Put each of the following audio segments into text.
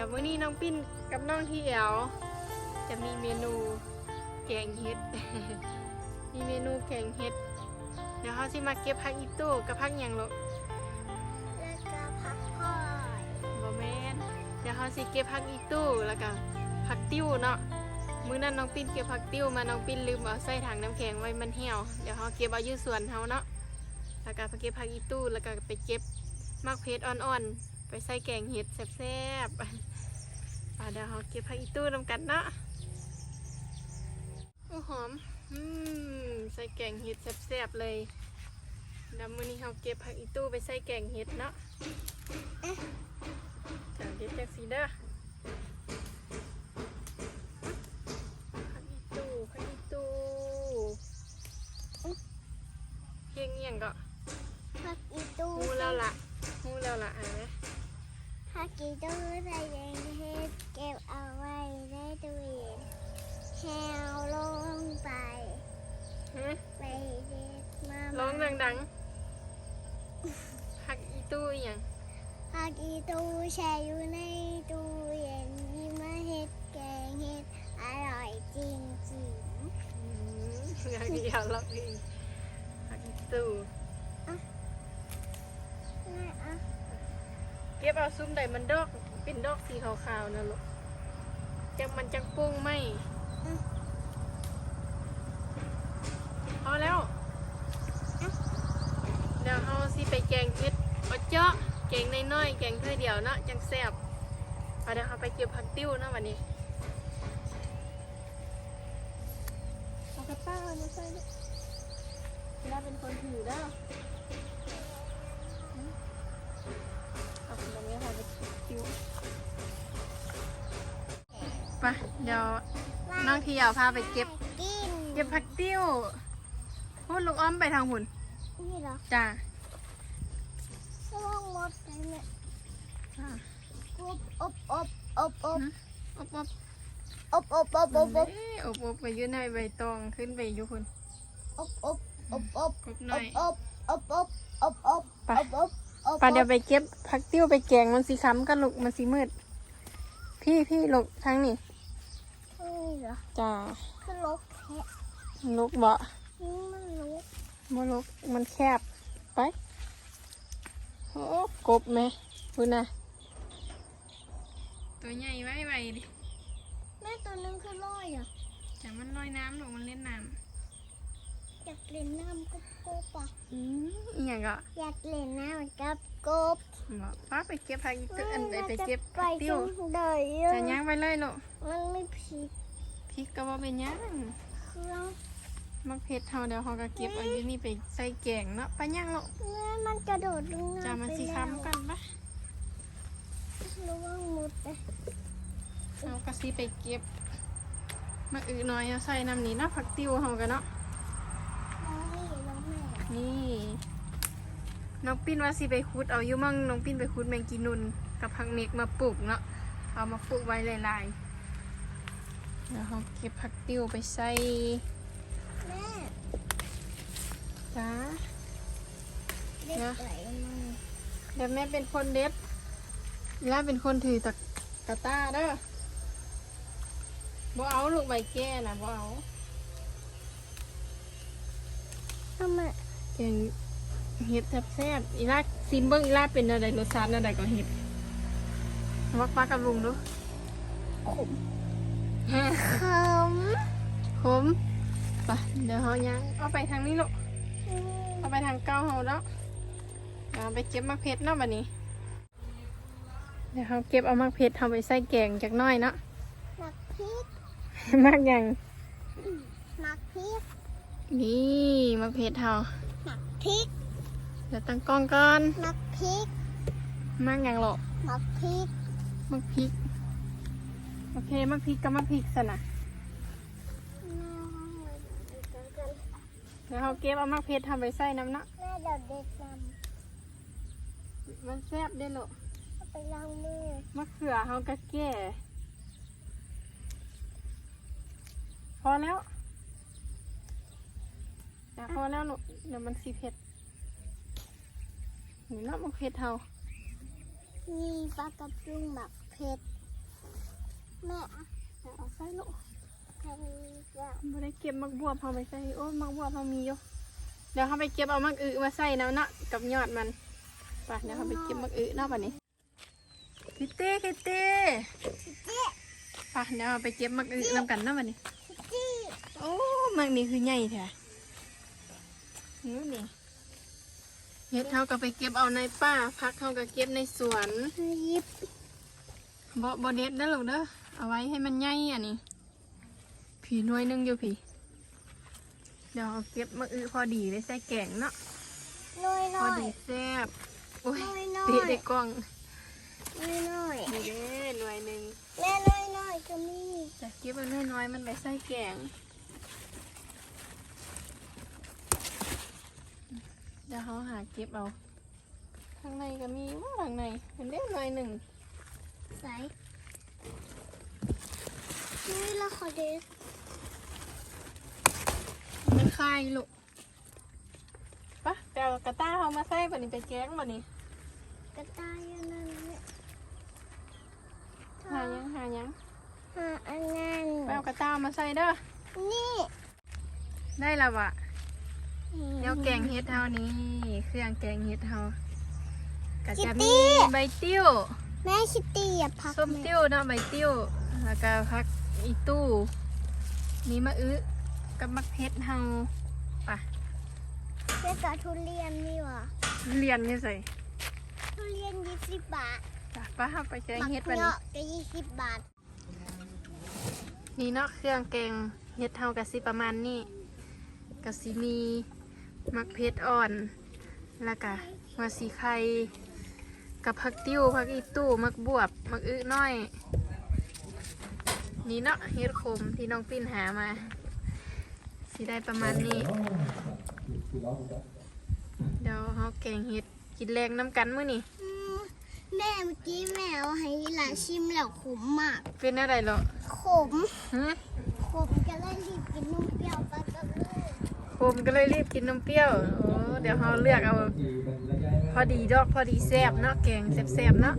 ดี๋ยวมื้อนี้น้องปิ้นกับน้องที่เอวจะมีเมนูแกงเห็ด มีเมนูแกงเห็ด เดี๋ยวเขาสิมาเก็บผักอีตู้กับผักหยังลูกแล้วก็พักผ่อนบ่แม่นเดี๋ยวเขาสิเก็บผักอีตู้แล้วก็ผักติ้วเนาะ มื้อนั้นน้องปิ้นเก็บผักติ้วมาน้องปิ้นลืมเอาใส่ถังน้ำแข็งไว้มันเหี่ยว เดี๋ยวเขาเก็บเอาอยู่สวนเฮาเนาะแล้วก็ไปเก็บผักอีตู้แล้วก็ไปเก็บมะเพชรอ่อนๆ ไปใส่แกงเห็ดแซ่บๆอะเดี๋ยวเราเก็บผักอีตู้นำกันเนาะอู้หอม อืม ใส่แกงเห็ดแซ่บๆเลยเดี๋ยวมื้อนี้เราเก็บผักอีตู้ไปใส่แกงเห็ดเนาะจะเก็บจากสีเด้อ อยู่ในตู้เย็นนี่มาเฮ็ดแกงเฮ็ดอร่อยจริงจริงอืมอยากเดียวหรอกเองผักอีตู้ๆน่าอะเก็บเอาซุ้มใดมันดอกเป็นดอกสีขาวๆนะลูกจังมันจังปุ้งไหมพอแล้วเดี๋ยวเราสิไปแกงเห็ดเอาเจาะ แกงน้อยๆแกงเพื่อเดียวเนาะจังแซ่บเอาเดี๋ยวเราไปเก็บผักติ้วเนาะวันนี้เอากระป้าเอามาใส่ด้วยเวลาเป็นคนถือได้อเอาตรงนี้ค่ะไปติ้วไปเดี๋ยวน้องที่ยาวพาไปเก็บกินเก็บผักติ้วพูดลูกอ้อมไปทางหุ่นนี่เหรอจ้า ช่วงหมดเลยเนี่ยจ้าอบอบอบอบอบอบอบอบอบอบอบอบอบอบไปยืนในใบตองขึ้นไปอยู่คุณอบอบอบอบอบอบอบอบอบอบอบอบปาเดี๋ยวไปเก็บผักติ้วไปแกงมันสีค้ำกันลูกมันสีมืด พี่พี่ลูกทางนี้จ้าคือลกแค่ลูกบ่มันลกมันลูกมันแคบไป โอ้กบไหมคุณน่ะตัวใหญ่ไว้ไวดิแม่ตัวนึงคือลอยอะแต่มันลอยน้ำลูกมันเล่นน้อยากเล่นน้ำกับกบอะำอืมอหย่างก็อยากเล่นน้ำกับกบบอกป้าไปเก็บผักอีตึอันใดไปเก็บไปผักติ้จัวงเลยจะย่างไปเลยลูกมันไม่ผิดพริกก็ว่าเป็นหย่าง เครื่อง มักเผ็ดเฮาเดี๋ยวเฮาก็เก็บเอาอยู่นี่ไปใส่แกงเนาะไปย่างลูกแม่มันกระโดดลงจะน้ำมันไปสีแล้วค้ำกันปะระวังมุดเลยเอากระซีไปเก็บมาอือหน่อยเอาใส่น้ำนี้เนาะผักติ้วเฮากันเนาะน้องนี่น้องแม่นี่น้องปิ้นว่าสิไปคุดเอาอยู่มั่งน้องปิ้นไปคุดแมงกีนุนกับผักเมกมาปลูกเนาะเอามาปลูกไว้หลายๆแล้วเฮาเก็บผักติ้วไปใส่ แม่จ้าเด็กไหลมาเดี๋ยวแม่เป็นคนเด็บย่าเป็นคนถือตะกะตาเด้อบ่เอาลูกใบแก่นะบ่เอาทำไมแกงเห็ดแซ่บๆอีลาซิมเบิ้งอีลาเป็นอะไรรสชาติอะไรก็เห็ดวักปลากับลุงดูขมฮะขมขม ไปเดี๋ยวเฮายัง เอาไปทางนี้ลูกเอาไปทางเก้าเฮาแล้วเอาไปเก็บมะเพชรเนาะบัดนี้ เดี๋ยวเฮาเก็บเอามะเพชรเฮาไปใส่แกงจักหน้อยเนาะหมักพริกมากยังหมักพริกนี่มะเพชรเฮาหมักพริกเดี๋ยวตั้งกล้องก่อนหมักพริกมากยังหรอกหมักพริกมะพริกโอเคมะพริกกับมะพริกสนะ แม่ เดี๋ยวเขาเก็บเอามะเพชรทำไปใส่น้ำเนาะเดี๋ยวเด็กนมันแซ่บได้อลูกำเอาไปล้างมือมะเขือเขาก็แก่ พอแล้วอย่พอแล้วลูกเดี๋ยวมันสีเผ็ดนี่เนาะมักเพชรเฮามีปลากระพุงแบบเผ็ดแม่เอาใส่ลูกใครจะ บ่ได้เก็บมักบวบเฮาไปใส่โอ้มักบวบเฮามีอยู่เดี๋ยวเฮาไปเก็บเอามักอึมาใส่น้ำเนาะกับยอดมันไปเดี๋ยวเฮาไปเก็บมักอึเนาะบัดนี้คิตเต้คิตเต้เจ๊ไปเดี๋ยวเฮาไปเก็บมักอึนำกันเนาะบัดนี้จีโอ้มักนี่คือใหญ่แท้นี่นี่เฮ็ดเฮาก็ไปเก็บเอาในป่าพักเฮาก็เก็บในสวนยิบบ่บ่เด็ดเด้อลูกเด้อเอาไว้ให้มันใหญ่อันนี้ ผีหน่วยหนึงอยู่ผีเดี๋ยวเอาเก็บมาอึพอดีได้ใส่แกงเนาะน้อยพน้ออยดีแซ่บโอ้ยน้อยน้อเตะยได้กล้องน้อยน้อยนี่เด้หน่วยหนึ่งแม่น้อยน้อยก็มีจะเก็บมันน้อยๆมันไปใส่แกงเดี๋ยวเขาหาเก็บเอาข้างในก็มีว่าข้างในเป็นเด้หน่วยหนึ่งใส่นี่ละขอเด็ก มันคายลูกปะแต่เอากระต้าเขามาใส่บันนี้ไปแกงบันนี้กระต่ายอันนั้นเนี่ยหายังหายังหาอันนั้นไปเอากระต้ามาใส่เด้อ นี่ได้และวะเดี๋ยวแกงเฮ็ดเฮานี้เครื่องแกงเฮ็ดเฮาก็จะมีใบติ้ว แม่คิตตี้อย่าพักส้มติ้วเนาะใบติ้ว แล้วก็พักอีตู้ มีมะอึ กับมักเพชรเฮาปะแม่กับทุเรียนนี่หวะเรียนนี่ใส่ทุเรียนยี่สิบบาทปะป้าเฮาไปแกงเฮ็ดบัวันกนี้เงาะก็ยี่สิบบาท นี่เนาะเครื่องแกงเฮ็ดเฮากะสิประมาณนี้กะสิมีมักเพชรอ่อน แล้วก็หัวสีไข่กับผักติ้วผักอีตู้มักบวบมักอึน้อย นี่เนาะเฮ็ดขมที่น้องปิ้นหามา สิได้ประมาณนี้ เดี๋ยวเฮาแกงเฮ็ดกินแรงน้ำกันมื้อนี่อืมแม่เมื่อกี้แม่เอาให้หลานชิมแล้วขมมากเป็นอะไรเหรอขมฮะขมก็เลยรีบกินนมเปรี้ยวไปกันเลยขมก็เลยรีบกินนมเปรี้ยวโอ้เดี๋ยวเฮาเลือกเอา พอดีดอกพอดีแซ่บเนาะแกงแซ่บๆเนาะ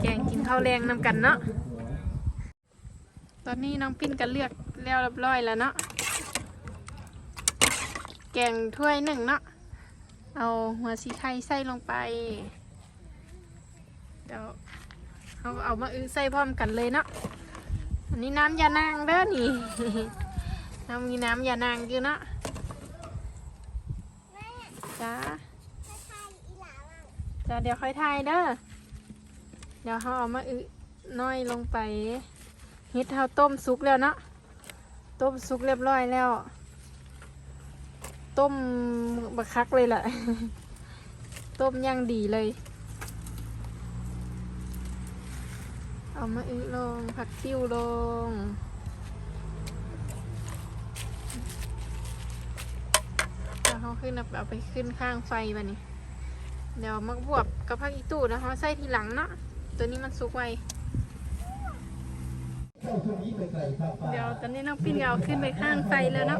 แกงกินข้าวแรงนำกันเนาะตอนนี้น้องปิ้นก็เลือกแล้วเรียบร้อยแล้วเนาะ แกงถ้วยหนึ่งเนาะ เอาหัวสีไข่ใส่ลงไป เดี๋ยวเอาเอามาอื้อใส่พร้อมกันเลยเนาะ อันนี้น้ำยานางเด้อนี่เรามีน้ำยานางอยู่เนาะจ้าจ้าเดี๋ยวค่อยทายเด้อ เดี๋ยวเขาเอามาอึน้อยลงไปเฮ็ดเฮาต้มสุกแล้วเนาะ ต้มสุกเรียบร้อยแล้ว ต้มบักคักเลยแหละ ต้มย่างดีเลย เอามาอึลง ผักติ้วลงเดี๋ยวเขาขึ้นเอาไปขึ้นข้างไฟมานี่เดี๋ยวมักบวบกับผักอีตูนะคะใส่ทีหลังเนาะ ตัวนี้มันสุกไว เดี๋ยวตอนนี้น้องปิ้นก็เอาขึ้นไปข้างไฟแล้วเนาะ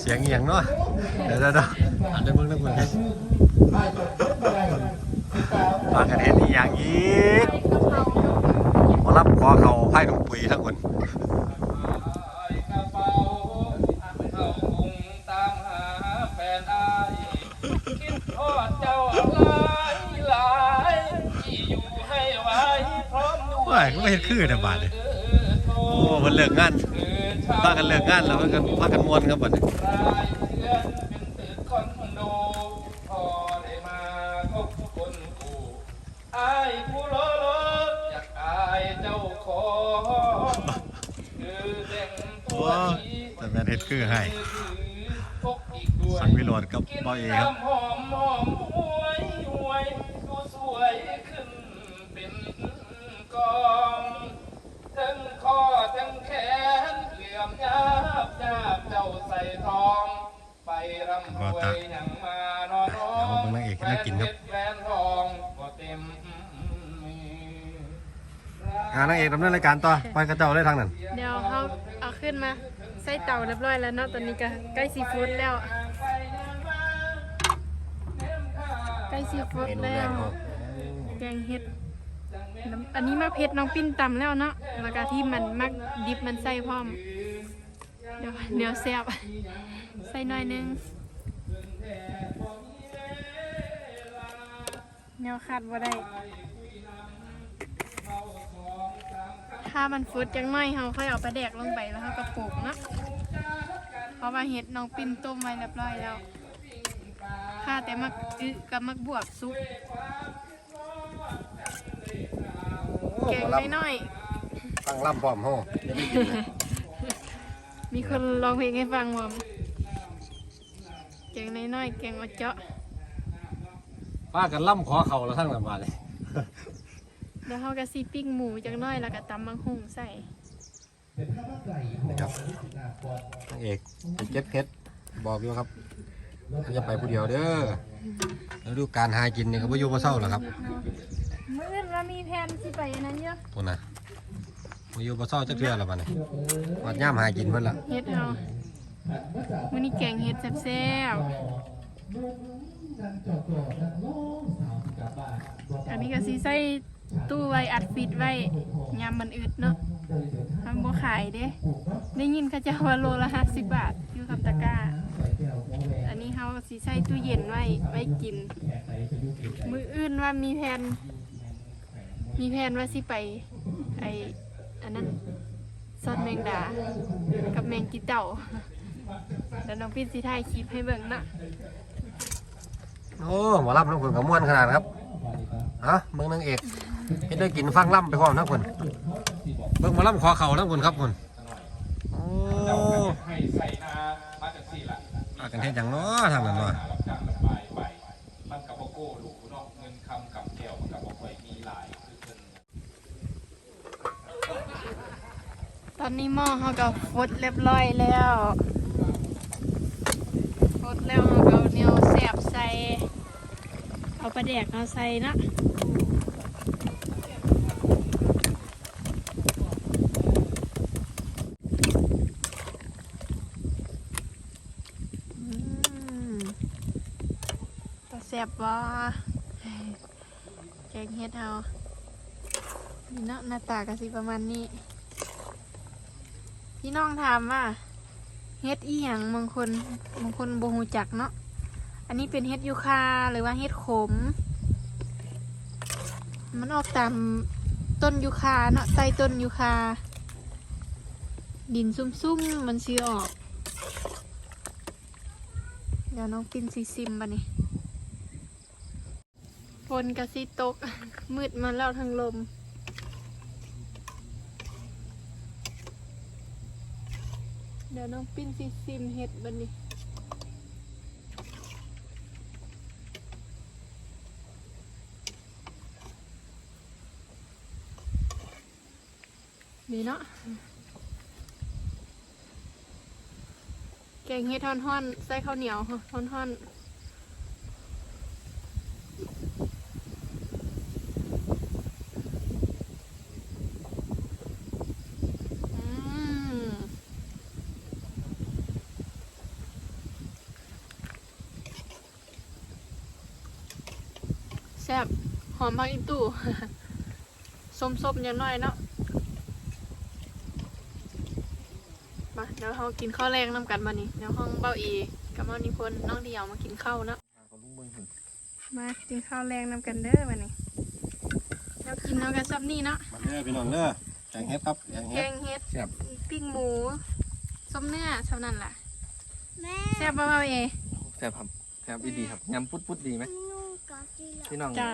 เสียงเอียงเนาะเดี๋ยวเดี๋ยวเดี๋ยวอ่านได้เบิ่งได้เบิ่งกันปากกันเห็นอีหยังอีกมารับขอเขาไพ่ถุงปุ๋ยทั้งคนกระเป๋าอันเข้าคงตามหาแฟนอายคิดทอดเจ้าหลายหลายที่อยู่ให้ไว้พร้อมด้วว่ายก็ไม่เห็นคือแต่บาดเลยเออโทโอ้ มันเลิกงานเกิดชาพากันเลิกงานแล้วพากันพากันมวนครับบัดนี้รายเดือนเป็นตึกคอนโดพอได้มาพบคนกูอายผู้ล้อรถอยากอายเจ้าของคือเด้งตัโอ้วนี้แต่แม่นเฮ็ดคือให้พกอีกด้วยสันวิโรดกับบ่าวเอครับหอมหอมหวยหวยดูสวยขึ้นเป็นกองทั้งคอทั้งแขนเห ลื่อมยับยับเจ้าใส่ทอง ไปรำรวยยังมานอนน้องเดี๋ยวมาเบิ่งนางเอกให้น่ากินครับแหวนทองก็เต็มมืออ่านางเอกดำเนินรายการต่อไปกระเจ้าเลยทางนั้น เดี๋ยวเขาเอาขึ้นมา ใส่เตาเรียบร้อยแล้วเนาะตอนนี้ก็ใกล้ซีฟู้ดแล้ว ใกล้สิฟดเมนูแล้แรกวเนาะแกงเห็ดน้ำอันนี้มักเผ็ดน้องปิ้นตำแล้วเนาะแล้วก็ที่มันมักดิบมันใส่พร้อม เดี๋ยวเดี๋ยวแซ่บใส่หน่อยหนึงแนวขาดบ่ได้ ถ้ามันฟุดจังหน่อยเราค่อยเอาปลาแดกลงไปแล้วเราก็ปลูกเนาะเพราะว่าเห็ดน้องปิ้นต้มไว้เรียบร้อยแล้วข้าแต่มักอึกับมักบวบซุปแกงน้อยตั้งล่ำพร้อมโหๆ มีคนร้องเพลงให้ฟังวอมแกงน้อยๆแกงเอาเจาะป้ากันล่ำขอเข่าแล้วทั้งนั้นมาเลยแล้วเขาก็ซีปิ้งหมูจังน้อยแล้วก็ตำมังหุงใส่นะครับนางเอกไปเก็บเพชรบอกอยู่ครับเขาจะไปผู้เดียวเด้อแล้วดูการหากินเนี่ยก็บ่อยู่บ่เศร้าหรอกครับ มื้ออื่นเรามีแผนสิไปอันนั้นเยอะพุ่นน่ะ บ่อยู่บ่เศร้าจักเทื่อแล้วบัดนี้วัดย่ามหากินเพิ่นล่ะเฮ็ดเฮามื้อนี้แกงเฮ็ดแซ่บๆอันนี้ก็สิใส่ตู้ไว้อัดฟิตไว้ยามมันอึดเนาะทำบ่ขายเด้ ได้ยินเขาเจ้าว่าโลละ50บาท อยู่กับตะกร้า อันนี้เฮาสิใส่ตู้เย็นไว้ไว้กิน มื้ออื่นว่ามีแผนมีแผนว่าสิไปไอ อันนั้นซอสแมงดา กับแมงกีเต่าแล้วน้องพี่สิถ่ายคลิปให้เบิ่งนะโอ้หมอลำทั้งคนกับม่วนขนาดครับฮะเบิ่งนางเอกเฮ็ดได้กินฟังล่ำไปพร้อมทั้งคนเบิ่งหมอลำขอเข่าทั้งคนครับคนโอ้ให้ใส่นามาจากสี่ละอากันเฮ็ดหยังเนาะทางนั้นเนาะ รับจ้างระบายไปมันกับโโก้หลูเนาะเงินคำกับแก้วมันกับบ่ค่อยมีหลายคือเพิ่น ต อนนี้หม้อเขาก็ฟดเรียบร้อยแล้วฟดแล้วเขาก็เอเนียวแสบใส่เอาปลาแดกเอาใส่นะอืมตัวแสบบ่แกงเฮ็ดเฮานี่เนาะหน้าตาก็สิประมาณนี้ พี่น้องถามว่าเฮ็ดอีหยังบางคนบางคนบ่ฮู้จักเนาะอันนี้เป็นเฮ็ดยูคาหรือว่าเฮ็ดขม มันออกตามต้นยูคาเนาะใต้ต้นยูคา ดินซุ่มๆมันซื้อออก เดี๋ยวน้องปินซีซิมบะนี่ฝนกระซิตกมืดมาแล้วทางลม เดี๋ยวน้องปิ้นซีซิมเห็ดบันนี้นี่เนาะแกงเห็ดท่อนๆใส่ข้าวเหนียวท่อนๆอืม แซ่บหอมผักอีตู่ส้มๆอย่างน้อยเนาะมาเดี๋ยวเรากินข้าวแรงน้ำกันมานี่เดี๋ยวห้องเบ้าอีกับเบ้านิพนธ์น้องเดียวมากินข้าวเนาะมากินข้าวแรงน้ำกันเด้อมานี่แล้วกินน้ำกันซับนี่เนาะมาเด้อพี่น้องเด้อแกงเฮ็ดครับแกงแกเฮ็ดงเฮ็ดแซ่บปิ้งหมูส้มเนื้อเท่านั้นล่ะแม่แซ่บบ่เบ้าเอแซ่บครับแซ่บดีครับยำปุดปุดดีไหมนุ่งกอจีหรอ พี่น้องจ้า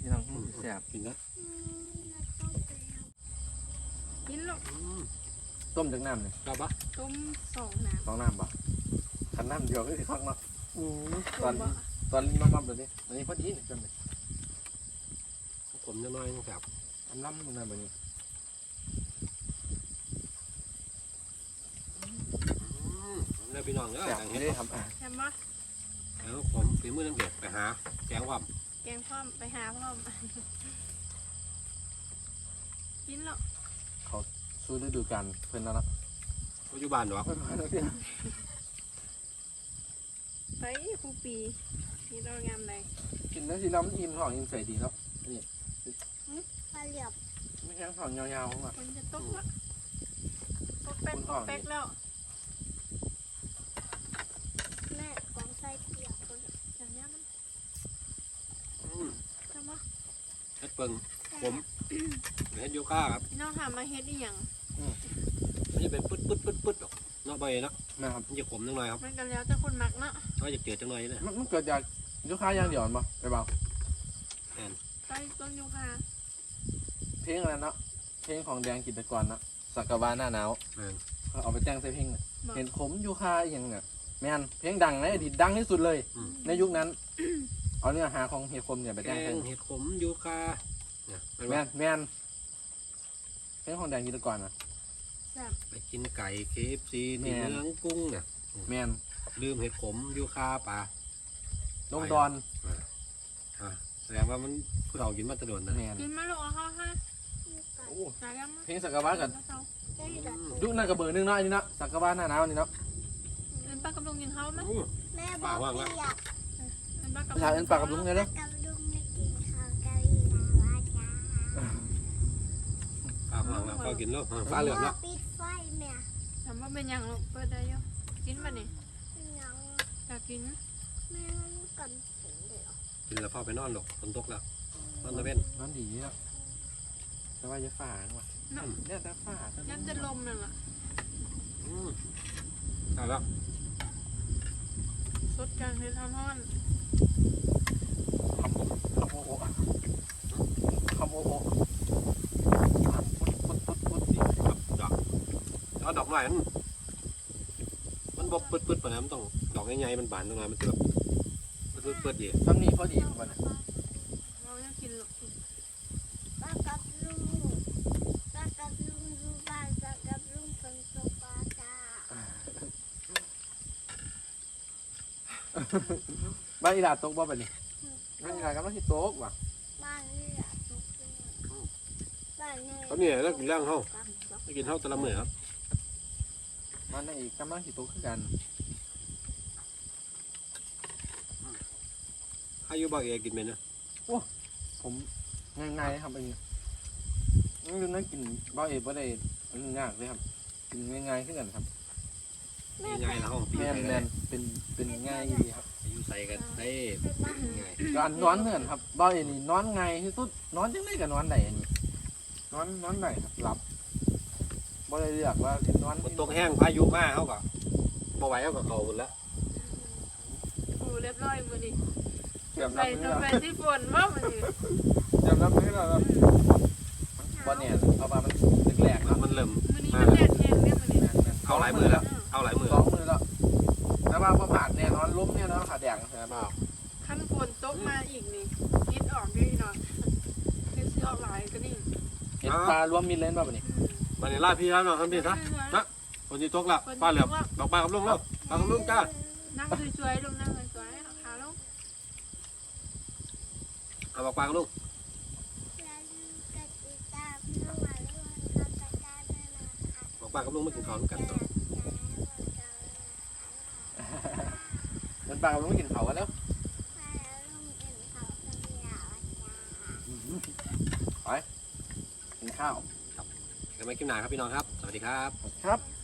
พี่น้องอืมแซ่บกินนะกินลูกต้มจากน้ำเลยครับปะต้มสองน้สองน้ำปะขันน้ำเดียวก็สิคักเนาะอืมำตอนต้มบ่ตอนลิ้นมั่มๆแบบนี้อันนี้พอดีนี่จำเลยผมจะน้อยแซ่บอันล้ำตรงนั้นแบบนี้เด้อพี่น้องเด้อแซ่บแกงไม่เฮ็ดได้ทำอะแซ่บบ่แล้วผมฝีมือน้ำเด็ดไปหาแกงว่ำแกงพร้อมไปหาพร้อมกินแล้วสู้ฤดูกาลเพิ่นแล้วเนาะปัจจุบันหรอเพิ่นมาแล้วพี่ไปผู้ปีนี่เรางามเลยกินแล้วสิล้ำอิ่มท้องอิ่มใส่ดีแล้วปลาเหลือบไม่แข็งท้องยาวๆของมันมันจะตกละตกแป๊กตกแป๊กแล้วแม่กองไส้เปียกคน อย่างเนี้ยมัน อืม ทำวะเฮ็ดเปิงผมเฮ็ดโยคะครับพี่น้องถามมาเฮ็ดอีหยังมันจะเป็นปึ๊ดปึ๊ดปึ๊ดปึ๊ดดอกเนาะใบเนาะนะครับมันจะขมจังหน่อยครับมันกันแล้วแต่คนมักเนาะก็จะเกลือจังหน่อยเลยมันมันเกิดจากลูกค้าอย่างเดียวมั้ไปเปล่าใต้ต้นยูคาเพลงอะไรเนาะเพลงของแดงกิตกรเนาะสักกะวาหน้าหนาวแม่นเขาเอาไปแต่งใส่เพลงน่ะเห็นขมยูคาอหย่างเนี่ยแมนเพลงดังในอดีตดังที่สุดเลยอืมในยุคนั้น เอาเนื้อหาของเฮียคมเนี่ยไปแกแต่งเพลงงเห็ดขมโยคะเนี่ยแม่นแมบ่นแมนเพลงของแดงกิตกรนะ ไปกินไก่ KFC แม่ที่น เมืองกุ้งเนี่ยแมนลืมเห็ดขมโยคะป่าลงดอนอะแสดงว่ามันผู้เรากินมาแตะโดนนะแมน กินมาลูกเอาเข้าให้โอ้จ่ายยังมั้ยเพลงสักกะวากันได้ดัดยุคนั้นกับเบอร์หนึงเนาะอันนี้เนาะสักกะวาหน้าหนาวนี่เนาะเอ็นปลากระลุงกินข้าวมั้ยอู้ แม่บอกว่าอยาก เอ็นปลากระประชาชนปากกับลุงไงเนาะกับลุงไม่กินข้าวกะหรี่ลาวาจ้าปลาหลังแล้วก็กินแล้วอะปลาเหลืองแล้วปิดไฟแม่ถามว่าเป็นหยังลูกเปิดได้อยู่กินป่ะนี่ยังอยากกินแม่มันกันเดี๋ยวกินแล้วพ่อไปนอนหรอกฝนตกแล้วนอนตะเวนนอนดีเนาะแต่ว่าจะฝ่าว่ะเนาะเนี่ยแต่ฝ่ายันจะลมนั่นล่ะอืมเอาแล้วสดกลางเฮ็ดฮ้อน คำโอโอคำโอโอปุ๊ดปุ๊ดปุ๊ดปุ๊ดดิครับดอกเอาดอกไม้มันมันบกปืดๆปะนะมันต้องดอกใหญ่ๆมันบานตรงไหนมันจะแบบปืดๆปืดๆดีซ้ำนี่พอดีมันเรายังกินลูกป้ากับลุงป้ากับลุงดูบ้านกับลุงเป็นโซฟาจ้าบ้านอีหลาตกบ่แบบนี้บ้านอีหลากำลังที่โต๊กว่ะบ้านนี่แหละทุกเรื่องบ้านนี่ก็เนี่ยแล้วกินย่างเฮาไม่กินเฮาต่ละเมื้อครับบ้านนั่นอีกกำลังที่โต๊กคือกันอายุบ่เอกินเป็นนะผมง่ายๆครับอันนี้นี่ลืมนั่งกินบ้าเอ๋บ่ได้อันยากเลยครับกินง่ายๆขึ้นกันครับง่ายๆแล้วแม่นไปแมเลยนเป็นเป็นง่ายดีครับ ใส่กันได้ง่ายการนอนเหมือนครับบ้าเอ๋นี่นอนง่ายที่สุดนอนจังไดกับนอนได้อันนี้นอนนอนได้ครับหลับบ่ได้เรียกว่าสินอนฝนตกแห้งพายุมาเฮาก็บ่ไหวเฮาก็เข้าหมดแล้วปูเรียบร้อยมื้อนี้เตรียมใส่รับมือตัวแล้วไปที่ฝนบ่มื้อนี้เตรียมรับมือแล้วครับบ่เนี่ยเพราะว่ามัน เปล่าคันฝนตกมาอีกนี่คิดออกได้หน่อยคือสิออกหลายก็นี่เห็นปลารวมมิดเลนป่ะปะนี่วันนี้ลาพี่แล้วเนาะครับพี่นะนะฝนสิตกแล้วฟ้าเหลือบดอกไม้กับลุงแล้วปลากับลุงจ้านั่งสวยๆลงนั่งสวยๆเอาขาลงเอาบอกปลากับลุงอย่าลืมกดติดตามน้องหวานด้วยครับตะกร้าด้วยนะคะบอกปลากับลุงมากินข้าวด้วยกันต่อ มั นปลากับลุงไม่กินเขากันแล้วกินข้าว กันไม่กินหนาครับพี่น้องครับ สวัสดีครับ ครับ